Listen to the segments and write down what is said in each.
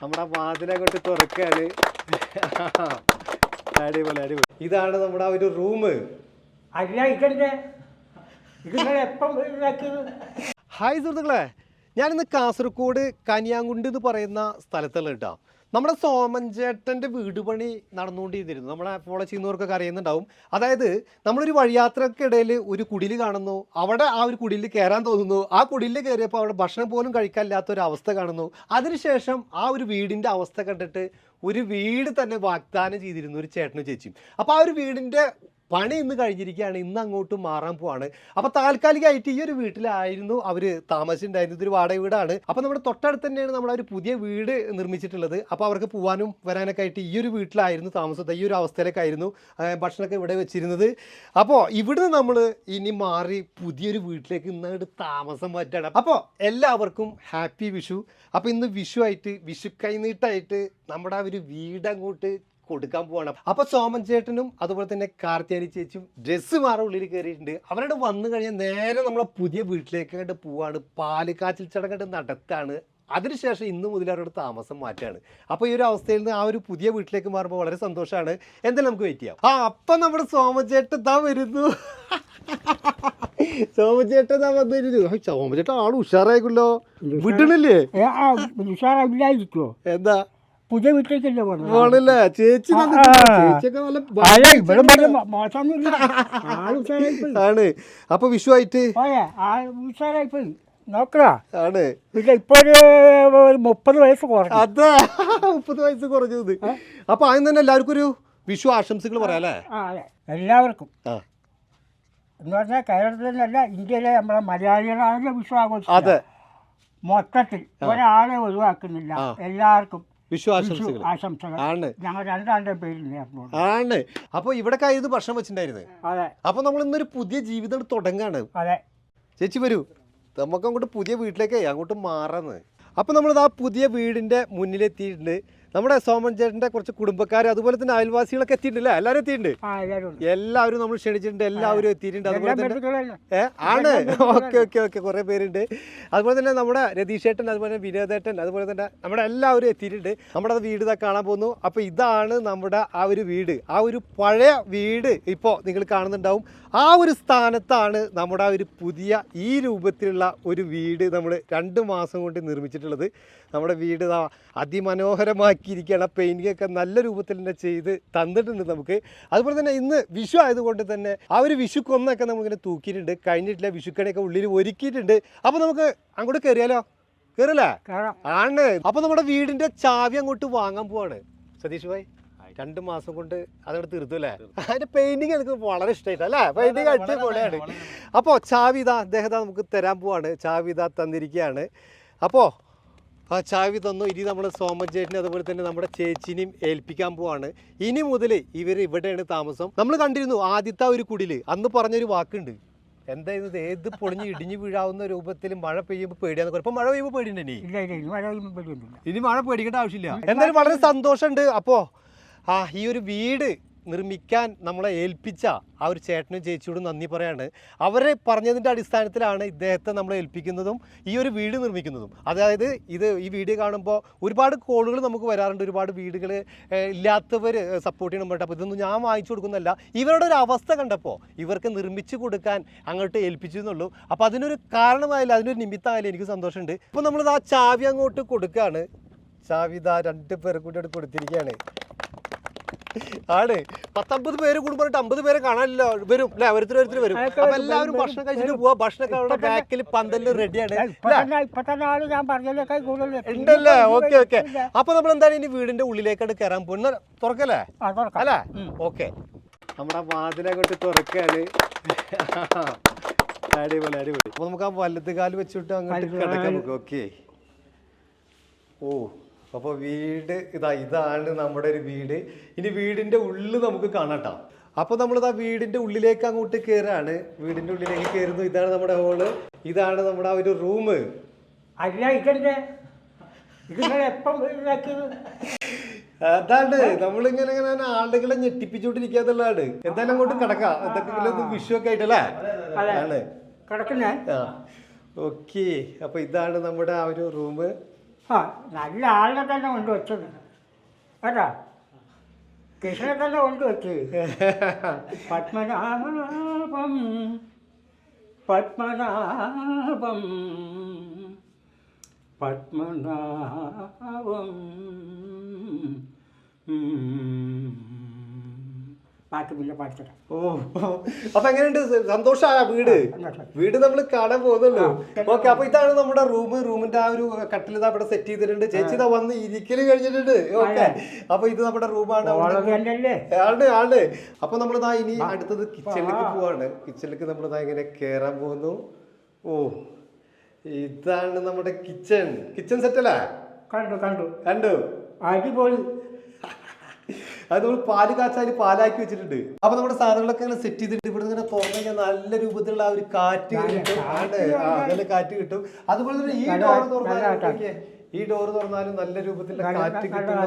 നമ്മുടെ വാതിലങ്ങോട്ട് തുറക്കാണ് അടിപൊളി അടിപൊളി. ഇതാണ് നമ്മുടെ ആ ഒരു റൂം അല്ല ഹായ് സുഹൃത്തുക്കളെ ഞാനിന്ന് കാസർഗോഡ് കനിയാങ്കുണ്ട് എന്ന് പറയുന്ന സ്ഥലത്തുള്ള കേട്ടോ. നമ്മുടെ സോമൻചേട്ടന്റെ വീട് പണി നടന്നുകൊണ്ടിരുന്നു നമ്മളെ ഫോളോ ചെയ്യുന്നവർക്കൊക്കെ അറിയുന്നുണ്ടാവും. അതായത് നമ്മളൊരു വഴിയാത്രക്കിടയിൽ ഒരു കുടിൽ കാണുന്നു. അവിടെ ആ ഒരു കുടിലിൽ കയറാൻ തോന്നുന്നു. ആ കുടിലിൽ കയറിയപ്പോൾ അവിടെ ഭക്ഷണം പോലും കഴിക്കാനില്ലാത്ത ഒരു അവസ്ഥ കാണുന്നു. അതിനുശേഷം ആ ഒരു വീടിന്റെ അവസ്ഥ കണ്ടിട്ട് ഒരു വീട് തന്നെ വാഗ്ദാനം ചെയ്തിരുന്നു ഒരു ചേട്ടനും ചേച്ചിയും. അപ്പോൾ ആ ഒരു വീടിന്റെ പണി ഇന്ന് കഴിഞ്ഞിരിക്കുകയാണ് ഇന്ന് അങ്ങോട്ട് മാറാൻ പോവാണ്. അപ്പോൾ താൽക്കാലികമായിട്ട് ഈ ഒരു വീട്ടിലായിരുന്നു അവർ താമസിച്ചിട്ടുണ്ടായിരുന്നത്. ഇതൊരു വാടക വീടാണ്. അപ്പോൾ നമ്മുടെ തൊട്ടടുത്ത് തന്നെയാണ് നമ്മൾ ഒരു പുതിയ വീട് നിർമ്മിച്ചിട്ടുള്ളത്. അപ്പോൾ അവർക്ക് പോകാനും വരാനൊക്കെ ആയിട്ട് ഈ ഒരു വീട്ടിലായിരുന്നു താമസത്തെ ഈ ഒരു അവസ്ഥയിലൊക്കെ ആയിരുന്നു ഭക്ഷണമൊക്കെ ഇവിടെ വെച്ചിരുന്നത്. അപ്പോൾ ഇവിടുന്ന് നമ്മൾ ഇനി മാറി പുതിയൊരു വീട്ടിലേക്ക് ഇന്നങ്ങോട്ട് താമസം മാറ്റാണ്. അപ്പോൾ എല്ലാവർക്കും ഹാപ്പി വിഷു. അപ്പോൾ ഇന്ന് വിഷു ആയിട്ട് വിഷു കൈനീട്ടായിട്ട് നമ്മുടെ ആ ഒരു വീട് അങ്ങോട്ട് കൊടുക്കാൻ പോവാണ്. അപ്പൊ സോമൻ ചേട്ടനും അതുപോലെ തന്നെ കാർത്തിയാനി ചേച്ചിയും ഡ്രസ്സ് മാറ ഉള്ളിൽ കയറിയിട്ടുണ്ട്. അവരുടെ വന്നു കഴിഞ്ഞാൽ നേരെ നമ്മളെ പുതിയ വീട്ടിലേക്ക് കണ്ട് പോവാണ്. പാൽ കാച്ചിൽ ചടങ്ങ് നടത്താണ്. അതിനുശേഷം ഇന്ന് മുതൽ അവരുടെ താമസം മാറ്റാണ്. അപ്പോൾ ഈ ഒരു അവസ്ഥയിൽ നിന്ന് ആ ഒരു പുതിയ വീട്ടിലേക്ക് മാറുമ്പോൾ വളരെ സന്തോഷമാണ് എന്തായാലും നമുക്ക് വെയിറ്റ് ചെയ്യാം. ആ അപ്പം നമ്മുടെ സോമചേട്ടൻ താ വരുന്നു. സോമചേട്ടൻ താ വന്നിരുന്നു ഹൈ, സോമചേട്ടൻ ആൾ ഉഷാറായിക്കുമല്ലോ ആ ഉഷാറില്ലായിരിക്കുമോ എന്താ? പുതിയ വീട്ടിലേക്കല്ലേ ആണല്ലേ? ചേച്ചി അല്ല ഇവിടെ ഉഷാറായിപ്പോയി. ആണ്. അപ്പൊ വിഷുവായിട്ട് ഉഷാറായിപ്പോയി. ആണ്. ഇല്ല ഇപ്പൊ ഒരു മുപ്പത് വയസ്സ് കുറഞ്ഞു. അതാ മുപ്പത് വയസ്സ് കുറഞ്ഞു ഇത് അപ്പൊ ആദ്യം തന്നെ എല്ലാവർക്കും ഒരു വിഷു ആശംസകൾ പറയാല്ലേ എല്ലാവർക്കും. എന്ന് പറഞ്ഞാൽ കേരളത്തിലല്ല ഇന്ത്യയിലെ നമ്മളെ മലയാളികളാണല്ലോ വിഷു അതെ. മൊത്തത്തിൽ ഒരാളെ ഒഴിവാക്കുന്നില്ല. എല്ലാവർക്കും. വിഷു വിഷു ആശംസകൾ. ആശംസകൾ ആണ്. ഞങ്ങൾ രണ്ടാളുടെ പേരിൽ നേർന്നു ആണ്. അപ്പൊ ഇവിടെ കഴിഞ്ഞ ഭക്ഷണം വെച്ചിട്ടുണ്ടായിരുന്നു അതെ. അപ്പൊ നമ്മൾ ഇന്നൊരു പുതിയ ജീവിതം തുടങ്ങാണ്. അതെ. ചേച്ചി വരൂ. നമുക്ക് അങ്ങോട്ട് പുതിയ വീട്ടിലേക്കേ അങ്ങോട്ട് മാറാന്ന്. അപ്പോൾ നമ്മളിത് ആ പുതിയ വീടിന്റെ മുന്നിലെത്തിയിട്ടുണ്ട്. നമ്മുടെ സോമൻ ചേട്ടന്റെ കുറച്ച് കുടുംബക്കാർ അതുപോലെ തന്നെ അയൽവാസികളൊക്കെ എത്തിയിട്ടുണ്ട് അല്ലേ? എല്ലാവരും എത്തിയിട്ടുണ്ട്? എല്ലാവരും നമ്മൾ ക്ഷണിച്ചിട്ടുണ്ട് എല്ലാവരും എത്തിയിട്ടുണ്ട്. അതുപോലെ തന്നെ ആണ്. ഓക്കെ ഓക്കെ ഓക്കെ കുറെ പേരുണ്ട്. അതുപോലെ തന്നെ നമ്മുടെ രതീഷേട്ടൻ അതുപോലെ തന്നെ വിനോദേട്ടൻ അതുപോലെ തന്നെ നമ്മുടെ എല്ലാവരും എത്തിയിട്ടുണ്ട്. നമ്മുടെ അത് വീട് ഇതാ കാണാൻ പോകുന്നു. അപ്പോൾ ഇതാണ് നമ്മുടെ ആ ഒരു വീട്. ആ ഒരു പഴയ വീട് ഇപ്പോ നിങ്ങൾ കാണുന്നുണ്ടാവും. ആ ഒരു സ്ഥാനത്താണ് നമ്മുടെ ആ ഒരു പുതിയ ഈ രൂപത്തിലുള്ള ഒരു വീട് നമ്മൾ രണ്ട് മാസം കൊണ്ട് നിർമ്മിച്ചിട്ടുള്ളത്. നമ്മുടെ വീട് അതിമനോഹരമാക്കിയിരിക്കുകയാണ്. പെയിന്റിംഗ് ഒക്കെ നല്ല രൂപത്തിൽ തന്നെ ചെയ്ത് തന്നിട്ടുണ്ട് നമുക്ക്. അതുപോലെ തന്നെ ഇന്ന് വിഷു ആയതുകൊണ്ട് തന്നെ ആ ഒരു വിഷു കൊന്നൊക്കെ നമ്മളിങ്ങനെ തൂക്കിയിട്ടുണ്ട്. കഴിഞ്ഞിട്ടില്ല വിഷുക്കണിയൊക്കെ ഉള്ളിൽ ഒരുക്കിയിട്ടുണ്ട്. അപ്പോൾ നമുക്ക് അങ്ങോട്ട് കയറിയാലോ കയറില്ലേ ആണ്. അപ്പോൾ നമ്മുടെ വീടിന്റെ ചാവി അങ്ങോട്ട് വാങ്ങാൻ പോവാണ്. സതീഷ് ഭായ് രണ്ട് മാസം കൊണ്ട് അതവിടെ തീർത്തു അല്ലേ? അതിന്റെ പെയിന്റിങ് എനിക്ക് വളരെ ഇഷ്ടമായിട്ട് അല്ലേ? പെയിന്റിങ് അടിപൊളിയാണ്. അപ്പോൾ ചാവിത ഇതാ അദ്ദേഹം നമുക്ക് തരാൻ പോവാണ്. ചാവിത തന്നിരിക്കുകയാണ്. അപ്പോൾ ആ ചാവി തന്നു. ഇനി നമ്മൾ സോമചേട്ടനെ അതുപോലെ തന്നെ നമ്മുടെ ചേച്ചിനെയും ഏൽപ്പിക്കാൻ പോവാണ്. ഇനി മുതൽ ഇവർ ഇവിടെയാണ് താമസം. നമ്മൾ കണ്ടിരുന്നു ആദ്യത്തെ ആ ഒരു കുടിൽ. അന്ന് പറഞ്ഞൊരു വാക്കുണ്ട്. എന്തായിരുന്നു ഏത് പൊളിഞ്ഞ് ഇടിഞ്ഞു വീഴാവുന്ന രൂപത്തിൽ മഴ പെയ്യുമ്പോൾ പേടിയാന്ന് ഇപ്പൊ മഴ പെയ്യുമ്പോൾ പേടിയുണ്ട് ഇനി? മഴ പേടിക്കേണ്ട ആവശ്യമില്ല. എന്തായാലും വളരെ സന്തോഷമുണ്ട്. അപ്പോ ആ ഈ ഒരു വീട് നിർമ്മിക്കാൻ നമ്മളെ ഏൽപ്പിച്ച ആ ഒരു ചേട്ടനും ചേച്ചിയോടും നന്ദി പറയാണ്. അവരെ പറഞ്ഞതിന്റെ അടിസ്ഥാനത്തിലാണ് ഇദ്ദേഹത്തെ നമ്മൾ ഏൽപ്പിക്കുന്നതും ഈ ഒരു വീട് നിർമ്മിക്കുന്നതും. അതായത് ഇത് ഈ വീഡിയോ കാണുമ്പോൾ ഒരുപാട് കോളുകൾ നമുക്ക് വരാറുണ്ട്. ഒരുപാട് വീടുകൾ ഇല്ലാത്തവർ സപ്പോർട്ട് ചെയ്യണം പറ്റും അപ്പോൾ ഇതൊന്നും ഞാൻ വാങ്ങിച്ചു കൊടുക്കുന്നല്ല ഇവരുടെ ഒരു അവസ്ഥ കണ്ടപ്പോൾ ഇവർക്ക് നിർമ്മിച്ചു കൊടുക്കാൻ അങ്ങോട്ട് ഏൽപ്പിച്ചു എന്നുള്ളൂ. അപ്പോൾ അതിനൊരു കാരണമായില്ല അതിനൊരു നിമിത്തമായാലും എനിക്ക് സന്തോഷമുണ്ട്. ഇപ്പോൾ നമ്മളിത് ആ ചാവി അങ്ങോട്ട് കൊടുക്കുകയാണ്. ചാവി ഇതാ രണ്ട് പേർ കൂടി കൊടുത്തിരിക്കുകയാണ്. ആണ്. പത്തമ്പത് പേര് കൂടി പറഞ്ഞിട്ട് അമ്പത് പേരെ കാണാനില്ലോ. വരും. അല്ലെ? ഒരു ഓരോരുത്തർ വരും. അപ്പൊ എല്ലാവരും ഭക്ഷണം കഴിച്ചിട്ട് പോവാ. ഭക്ഷണം അവിടെ ബാക്കിൽ പന്തലിൽ റെഡിയാണ് ഇപ്പൊ തന്നെ തന്നെ ആൾ ഞാൻ പറഞ്ഞതിനേക്കാൾ കൂടുതൽ ഉണ്ടല്ലേ? Okay okay. അപ്പൊ നമ്മൾ എന്തായാലും ഇനി വീടിന്റെ ഉള്ളിലേക്കാണ് കയറാൻ പോകുന്ന തുറക്കല്ലേ? അല്ല. ഓക്കെ. നമ്മുടെ വാതിലങ്ങോട്ട് തുറക്കാണ്. അടിപൊളി അടിപൊളി. അപ്പൊ നമുക്ക് ആ വലത് കാൽ വെച്ചിട്ട് അങ്ങോട്ട് കിടക്കാം നമുക്ക്. ഓക്കെ. ഓ. അപ്പൊ വീട് ഇതാ ഇതാണ് നമ്മുടെ ഒരു വീട്. ഇനി വീടിന്റെ ഉള്ളിൽ നമുക്ക് കാണാട്ടോ അപ്പൊ നമ്മളിതാ വീടിന്റെ ഉള്ളിലേക്ക് അങ്ങോട്ട് കയറാണ് വീടിന്റെ ഉള്ളിലേക്ക് കയറുന്നു ഇതാണ് നമ്മുടെ ഹോൾ ഇതാണ് നമ്മുടെ ആ ഒരു റൂം അല്ല അതാണ്. നമ്മളിങ്ങനെ ഇങ്ങനെ ആളുകളെ ഞെട്ടിപ്പിച്ചോണ്ടിരിക്കാന്നുള്ളതാണ് എന്തായാലും അങ്ങോട്ട് കിടക്കാം. എന്തൊക്കെ വിഷു ഒക്കെ ആയിട്ടല്ലേ. ആണ്. കിടക്കുന്നേ? ഓക്കെ അപ്പൊ ഇതാണ് നമ്മുടെ ആ ഒരു റൂം നല്ല ആളിനെ തന്നെ കൊണ്ട് വെച്ചത്. കേട്ടാ? കൃഷ്ണനെ തന്നെ കൊണ്ട് വെച്ച്. പത്മനാഭം പത്മനാഭം പത്മനാഭം. ഉം. പാട്ട് പിന്നെ പാടിത്തരാം ഓ അപ്പൊ എങ്ങനെയുണ്ട്? സന്തോഷമായ വീട്? വീട് നമ്മൾ കാണാൻ പോകുന്നുള്ളൂ. ഓക്കെ അപ്പൊ ഇതാണ് നമ്മുടെ റൂം. റൂമിന്റെ ആ ഒരു കട്ടിൽ ഇതാ ഇവിടെ സെറ്റ് ചെയ്തിട്ടുണ്ട്. ചേച്ചി ഇതാ വന്ന് ഇരിക്കൽ കഴിഞ്ഞിട്ടുണ്ട്. ഓക്കെ. അപ്പൊ ഇത് നമ്മുടെ റൂമാണ്. ആണ് ആണ്. അപ്പൊ നമ്മളിതാ ഇനി അടുത്തത് കിച്ചണിലേക്ക് പോവാണ്. കിച്ചണിലേക്ക് നമ്മളിതാ ഇങ്ങനെ കേറാൻ പോകുന്നു. ഓ ഇതാണ് നമ്മുടെ കിച്ചൺ. കിച്ചൺ സെറ്റ് അല്ലേ? കണ്ടു കണ്ടു. കണ്ടു. അടിപൊളി. അത് നമ്മൾ പാൽ കാച്ചാൽ പാലാക്കി വെച്ചിട്ടുണ്ട്. അപ്പൊ നമ്മുടെ സാധനങ്ങളൊക്കെ ഇങ്ങനെ സെറ്റ് ചെയ്തിട്ട് ഇവിടെ ഇങ്ങനെ തുറന്നു കഴിഞ്ഞാൽ നല്ല രൂപത്തിലുള്ള ആ ഒരു കാറ്റ് കിട്ടും. നല്ല കാറ്റ് കിട്ടും. അതുപോലെ തന്നെ ഈ ഡോർ തുറന്നാൽ ഈ ഡോർ തുറന്നാലും നല്ല രൂപത്തിൽ കാറ്റ് കിട്ടുന്ന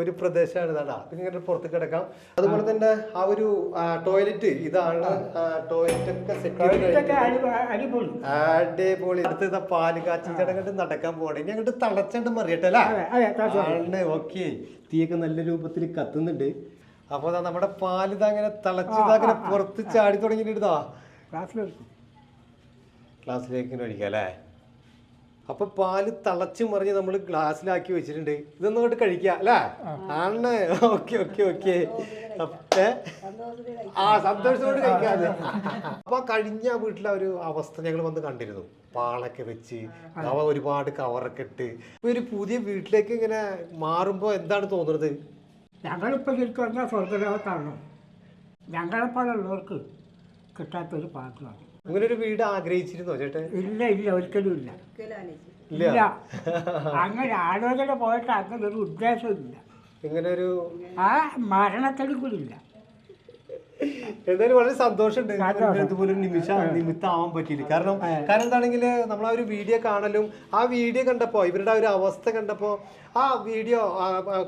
ഒരു പ്രദേശമാണ് ഇതാ. ഇങ്ങനെ പുറത്ത് കിടക്കാം. അതുപോലെ തന്നെ ആ ഒരു ടോയ്ലറ്റ് ഇതാണ് ടോയ്ലറ്റ് ഒക്കെ സെറ്റ് അടിപൊളി. പാൽ കാച്ചി ചടങ്ങട്ട് നടക്കാൻ പോകണം ഇനി അങ്ങോട്ട് തളച്ചണ്ട് മറിയട്ടല്ലേ ഓക്കെ. തീയൊക്കെ നല്ല രൂപത്തിൽ കത്തുന്നുണ്ട്. അപ്പൊ നമ്മുടെ പാൽ ഇതങ്ങനെ അങ്ങനെ തിളച്ച് ഇതാ അങ്ങനെ പുറത്ത് ചാടി തുടങ്ങിയിട്ടാ ക്ലാസ്സിലേക്ക് ഒഴിക്കാം അല്ലേ? അപ്പൊ പാൽ തിളച്ച് മറിഞ്ഞ് നമ്മൾ ഗ്ലാസ്സിലാക്കി വെച്ചിട്ടുണ്ട്. ഇതൊന്നും അങ്ങോട്ട് കഴിക്കുക അല്ലേ? ആണ് ഓക്കെ ഓക്കെ ഓക്കെ. ആ സന്തോഷത്തോട് കഴിക്കാതെ. അപ്പൊ കഴിഞ്ഞ വീട്ടിലെ ഒരു അവസ്ഥ ഞങ്ങൾ വന്ന് കണ്ടിരുന്നു. പാളൊക്കെ വെച്ച് അവ ഒരുപാട് കവറൊക്കെ ഇട്ട്. ഇപ്പൊ ഒരു പുതിയ വീട്ടിലേക്ക് ഇങ്ങനെ മാറുമ്പോ എന്താണ് തോന്നുന്നത്? ഞങ്ങളിപ്പോൾ ശരിക്കും പറഞ്ഞാൽ സ്വർഗലോകത്താണ് ഞങ്ങളെപ്പോലുള്ളവർക്ക് കിട്ടാത്തൊരു പാത്രമാണ് ഇങ്ങനെ ഒരു വീട് ആഗ്രഹിച്ചിരുന്നോ ചേട്ടൻ? ഇല്ല ഇല്ല ഒരിക്കലും ഇല്ല. ഇല്ല. അങ്ങനെ ആലോചന പോയിട്ട് അങ്ങനെ ഒരു ഉദ്ദേശമില്ല ഇങ്ങനെ ഒരു ആ മരണത്തിൽ കൂടി ഇല്ല. എന്തായാലും വളരെ സന്തോഷമുണ്ട്. ഇതുപോലെ നിമിഷം നിമിത്തമാവാൻ പറ്റിയില്ല. കാരണം കാരണം എന്താണെങ്കിൽ നമ്മൾ ആ ഒരു വീഡിയോ കാണലും ആ വീഡിയോ കണ്ടപ്പോ ഇവരുടെ ആ ഒരു അവസ്ഥ കണ്ടപ്പോ ആ വീഡിയോ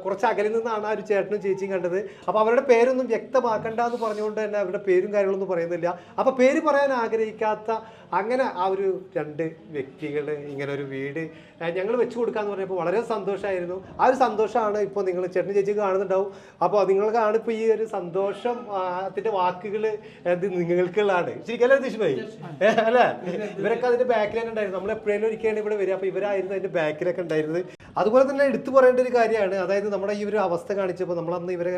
കുറച്ച് അകലിൽ നിന്നാണ് ആ ഒരു ചേട്ടനും ചേച്ചിയും കണ്ടത്. അപ്പൊ അവരുടെ പേരൊന്നും വ്യക്തമാക്കണ്ട എന്ന് പറഞ്ഞുകൊണ്ട് തന്നെ അവരുടെ പേരും കാര്യങ്ങളൊന്നും പറയുന്നില്ല. അപ്പൊ പേര് പറയാൻ ആഗ്രഹിക്കാത്ത അങ്ങനെ ആ ഒരു രണ്ട് വ്യക്തികൾ ഇങ്ങനെ ഒരു വീട് ഞങ്ങൾ വെച്ചു കൊടുക്കാന്ന് പറഞ്ഞപ്പോൾ വളരെ സന്തോഷമായിരുന്നു ആ ഒരു സന്തോഷമാണ് ഇപ്പോൾ നിങ്ങൾ ചേട്ടനും ചേച്ചി കാണുന്നുണ്ടാവും. അപ്പോൾ നിങ്ങൾക്കാണ് ഇപ്പോൾ ഈ ഒരു സന്തോഷം ആ, ത്തിന്റെ വാക്കുകൾ ഇത് നിങ്ങൾക്കുള്ളതാണ്. ശരിക്കും അല്ലേ ഭായി? അല്ലേ? ഇവരൊക്കെ അതിന്റെ ബാക്കിലൊക്കെ ഉണ്ടായിരുന്നു. നമ്മൾ എപ്പോഴേലും ഒരിക്കലാണ് ഇവിടെ വരിക. അപ്പോൾ ഇവരായിരുന്നു അതിന്റെ ബാക്കിലൊക്കെ ഉണ്ടായിരുന്നത്. അതുപോലെ തന്നെ എടുത്തു പറയേണ്ട ഒരു കാര്യമാണ്. അതായത് നമ്മുടെ ഈ ഒരു അവസ്ഥ കാണിച്ചപ്പോൾ നമ്മൾ അന്ന് ഇവരെ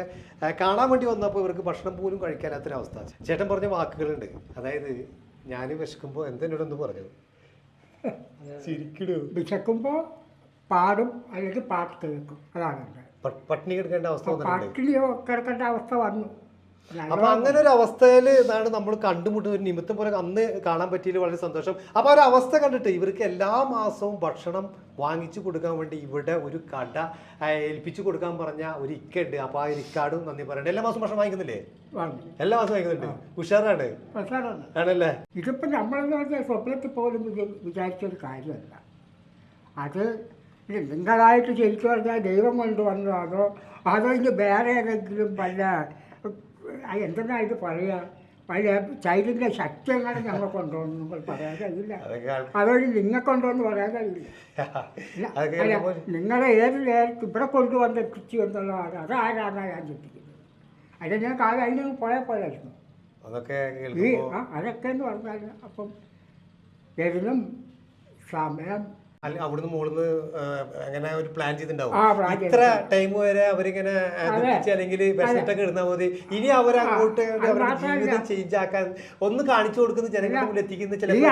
കാണാൻ വേണ്ടി വന്നപ്പോൾ ഇവർക്ക് ഭക്ഷണം പോലും കഴിക്കാനാത്തൊരവസ്ഥ ചേട്ടൻ പറഞ്ഞ വാക്കുകളുണ്ട്. അതായത് ഞാൻ വിശക്കുമ്പോൾ എന്തെന്നോടൊന്ന് പറഞ്ഞത്? ശരിക്കും വിശക്കുമ്പോൾ പാടും അല്ലെങ്കിൽ പാട്ട് കേൾക്കും. അതാണ് പട്ടിണി കിടക്കേണ്ട അവസ്ഥ പട്ടിണി കിടക്കേണ്ട അവസ്ഥ വന്നു. അപ്പൊ അങ്ങനെ ഒരു അവസ്ഥയിൽ ഇതാണ് നമ്മൾ കണ്ടുമുട്ടുന്ന ഒരു നിമിത്തം പോലെ അന്ന് കാണാൻ പറ്റിയതിൽ വളരെ സന്തോഷം. അപ്പൊ ആ ഒരു അവസ്ഥ കണ്ടിട്ട് ഇവർക്ക് എല്ലാ മാസവും ഭക്ഷണം വാങ്ങിച്ചു കൊടുക്കാൻ വേണ്ടി ഇവിടെ ഒരു കട ഏൽപ്പിച്ചു കൊടുക്കാൻ പറഞ്ഞ ഒരു ഇക്കുണ്ട് അപ്പൊ ആ ഒരു ഇക്കാടും നന്ദി പറയണ്ട എല്ലാ മാസവും ഭക്ഷണം വാങ്ങിക്കുന്നില്ലേ? എല്ലാ മാസം വാങ്ങിക്കുന്നുണ്ട്. ഉഷാറാണ്. ആണല്ലേ? ഇതിപ്പോ നമ്മളെന്ന് സ്വപ്നത്തിൽ പോലും വിചാ- വിചാരിച്ചൊരു കാര്യമല്ല. അത് നിങ്ങളായിട്ട് ശരിക്കും പറഞ്ഞാൽ ദൈവം കൊണ്ടുവന്നോ അതോ അതോ ഇനി വേറെ ഏതെങ്കിലും വല്ല അത് എന്തെന്നാ ഇത് പറയുക വല്ല ശക്തി ശക്തിയെങ്ങനെ ഞങ്ങൾ കൊണ്ടുവന്നു നിങ്ങൾ പറയാൻ കഴിയില്ല. അതോട് ആൾ- അതോ ഇനി നിങ്ങൾ കൊണ്ടുവന്ന് പറയാൻ കഴിയില്ല. നിങ്ങളെ ഏത് നേരത്ത് ഇവിടെ കൊണ്ടുവന്ന് എത്തിച്ചു എന്നുള്ളതാണ് അത് ആരാണ് ഞാൻ ചിന്തിക്കുന്നത്? അതിന്റെ ഞാൻ കാലം അതിന് പോയാൽ പോലായിരുന്നു. അതൊക്കെ ഈ അതൊക്കെ എന്ന് പറഞ്ഞാൽ അപ്പം ഇതിനും സമയം അല്ല അവിടുന്ന് മുകളിന്ന് അങ്ങനെ ഒരു പ്ലാൻ ചെയ്തിട്ടുണ്ടാവും. ഇത്ര ടൈം വരെ അവരിങ്ങനെ. അല്ലെങ്കിൽ വിശന്നിട്ടൊക്കെ ഇരുന്നാൽ മതി. ഇനി അവർ അങ്ങോട്ട് അവരുടെ. ജീവിതം ചേഞ്ച് ആക്കാൻ ഒന്ന് കാണിച്ചു കൊടുക്കുന്ന ജനങ്ങളുടെ മുന്നിൽ എത്തിക്കുന്ന ചില ഈ?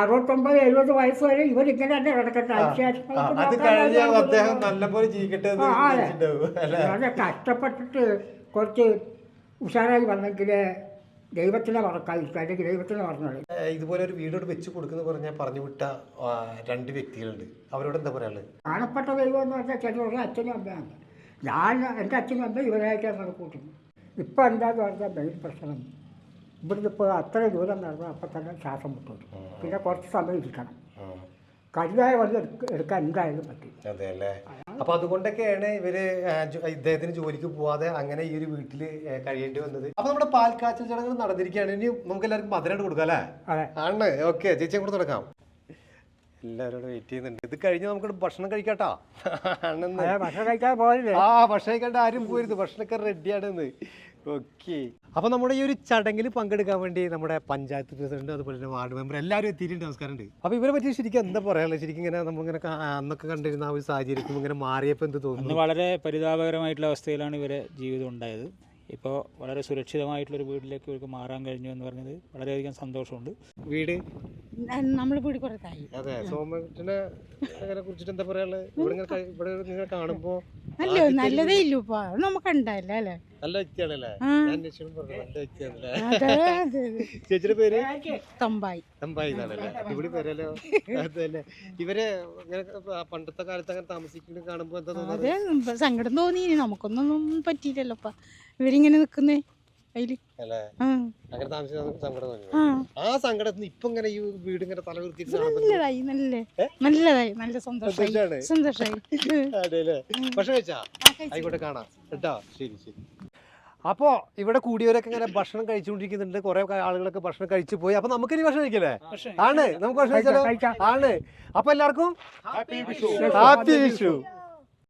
അറുപത്തൊമ്പത്. എഴുപത് വയസ്സ് വരെ ഇവരിങ്ങനെ തന്നെ കിടക്കട്ടെ. അത് കഴിഞ്ഞ അദ്ദേഹം. നല്ലപോലെ ജീവിക്കട്ടെ കഷ്ടപ്പെട്ടിട്ട് കുറച്ച് ഉഷാറായി വന്നെങ്കിൽ ദൈവത്തിനെ മറക്കാതിരിക്കും അല്ലെങ്കിൽ ദൈവത്തിനെ മറന്നത് ഇതുപോലെ ഒരു വീടോട് വെച്ച് കൊടുക്കുന്ന പറഞ്ഞാൽ പറഞ്ഞു വിട്ട രണ്ട് വ്യക്തികളുണ്ട്. അവരോട് എന്താ പറയാനുള്ളത്? കാണപ്പെട്ട ദൈവം എന്ന് പറഞ്ഞാൽ ചിലരുടെ അച്ഛനും അമ്മയാണ് ഞാൻ എന്റെ അച്ഛനും അമ്മ ഇവരായിട്ടാണ് കണക്കൂട്ടുന്നത് ഇപ്പം എന്താന്ന് പറഞ്ഞാൽ മെയിൻ പ്രശ്നം ഇവിടുന്ന് ഇപ്പോൾ അത്ര ദൂരം നടന്നാൽ അപ്പം തന്നെ ശ്വാസം മുട്ടും പിന്നെ കുറച്ച് സമയം ഇരിക്കണം. കരുതായ വന്ന് എടുക്ക- എടുക്കാൻ എന്തായാലും പറ്റും. അതെ അല്ലേ? അപ്പൊ അതുകൊണ്ടൊക്കെയാണ് ഇവർ ഇദ്ദേഹത്തിന് ജോലിക്ക് പോവാതെ അങ്ങനെ ഈ ഒരു വീട്ടിൽ കഴിയേണ്ടി വന്നത്. അപ്പൊ നമ്മുടെ പാൽക്കാച്ചൽ ചടങ്ങ് നടന്നിരിക്കുകയാണ്. ഇനി നമുക്ക് എല്ലാവർക്കും മധുരമായിട്ട് കൊടുക്കാം അല്ലേ? ആണ്. ഓക്കെ ചേച്ചിയും കൂടെ തുടങ്ങാം എല്ലാവരും വെയിറ്റ് ചെയ്യുന്നുണ്ട്. ഇത് കഴിഞ്ഞ് നമുക്ക് ഭക്ഷണം കഴിക്കാട്ടോ. ഭക്ഷണം കഴിക്കാൻ ആ ഭക്ഷണം കഴിക്കാണ്ട് ആരും പോരുത്. ഭക്ഷണമൊക്കെ റെഡിയാണെന്ന് ഓക്കെ. അപ്പോൾ നമ്മുടെ ഈ ഒരു ചടങ്ങിൽ പങ്കെടുക്കാൻ വേണ്ടി നമ്മുടെ പഞ്ചായത്ത് പ്രസിഡന്റ് അതുപോലെ തന്നെ വാർഡ് മെമ്പർ എല്ലാവരും എത്തിയിട്ടുണ്ട്. നമസ്കാരമുണ്ട്. അപ്പോൾ ഇവരെ പറ്റി ശരിക്കും എന്താ പറയാനുള്ളത്? ശരിക്കും ഇങ്ങനെ നമ്മളിങ്ങനെ അന്നൊക്കെ കണ്ടിരുന്ന ആ ഒരു സാഹചര്യത്തിൽ ഇങ്ങനെ മാറിയപ്പോൾ എന്ത് തോന്നുന്നു? വളരെ പരിതാപകരമായിട്ടുള്ള അവസ്ഥയിലാണ് ഇവരെ ജീവിതം ഉണ്ടായത്. ഇപ്പോൾ വളരെ സുരക്ഷിതമായിട്ടുള്ളൊരു വീട്ടിലേക്ക് ഇവർക്ക് മാറാൻ കഴിഞ്ഞു എന്ന് പറഞ്ഞത് വളരെയധികം സന്തോഷമുണ്ട്. വീട്? നമ്മൾ വീട് കുറത്തായി അതെ സോമനെ അങ്ങനെ കുറിച്ചിട്ട് എന്താ പറയാനുള്ളത്? ഇവിടെ ഇങ്ങനെ കഴി- ഇവിടെ നിങ്ങൾ കാണുമ്പോ നല്ല നല്ലതേ ഇല്ലു ഇപ്പൊ. അത് നമുക്ക് ഉണ്ടായില്ല അല്ലേ നല്ല വ്യക്തിയാണല്ലേ? ആ. ഞാൻ പറഞ്ഞു നല്ല വ്യക്തിയാണല്ലേ? അതെ അതെ അതെ. ചേച്ചിയുടെ പേര്? തമ്പായി. തമ്പായി എന്നാണല്ലേ? അടിപൊളി പേരല്ലോ? അതല്ലേ ഇവർ ഇങ്ങനെ പണ്ടത്തെ കാലത്ത് അങ്ങനെ താമസിക്കുന്നത് കാണുമ്പോ എന്താ തോന്നുന്നത്? അതെ സങ്കടം തോന്നി നമുക്കൊന്നും പറ്റിയില്ലല്ലോ ഇപ്പൊ. ഇവരിങ്ങനെ നിക്കുന്നേ അതിൽ. അല്ലേ? ആ. സങ്കടത്തിന് ഇപ്പൊ ഇങ്ങനെ ഈ വീട് ഇങ്ങനെ തല നിർത്തിയിട്ട് കാണുമ്പോ നല്ലതായി നല്ലേ? നല്ലതായി നല്ല സന്തോഷമായി. സന്തോഷമായി പക്ഷേ കഴിച്ചു. ആയിക്കോട്ടെ കാണാം. കേട്ടോ? ശരി ശരി. അപ്പോൾ ഇവിടെ കൂടിയവരൊക്കെ ഇങ്ങനെ ഭക്ഷണം കഴിച്ചുകൊണ്ടിരിക്കുന്നുണ്ട്. കുറെ ആളുകളൊക്കെ ഭക്ഷണം കഴിച്ചു പോയി. അപ്പൊ നമുക്ക് ഇനി ഭക്ഷണം കഴിക്കല്ലേ ആണ്. നമുക്ക് ഭക്ഷണം കഴിച്ചാലോ. ആണ്. അപ്പൊ എല്ലാവർക്കും ഹാപ്പി വിഷു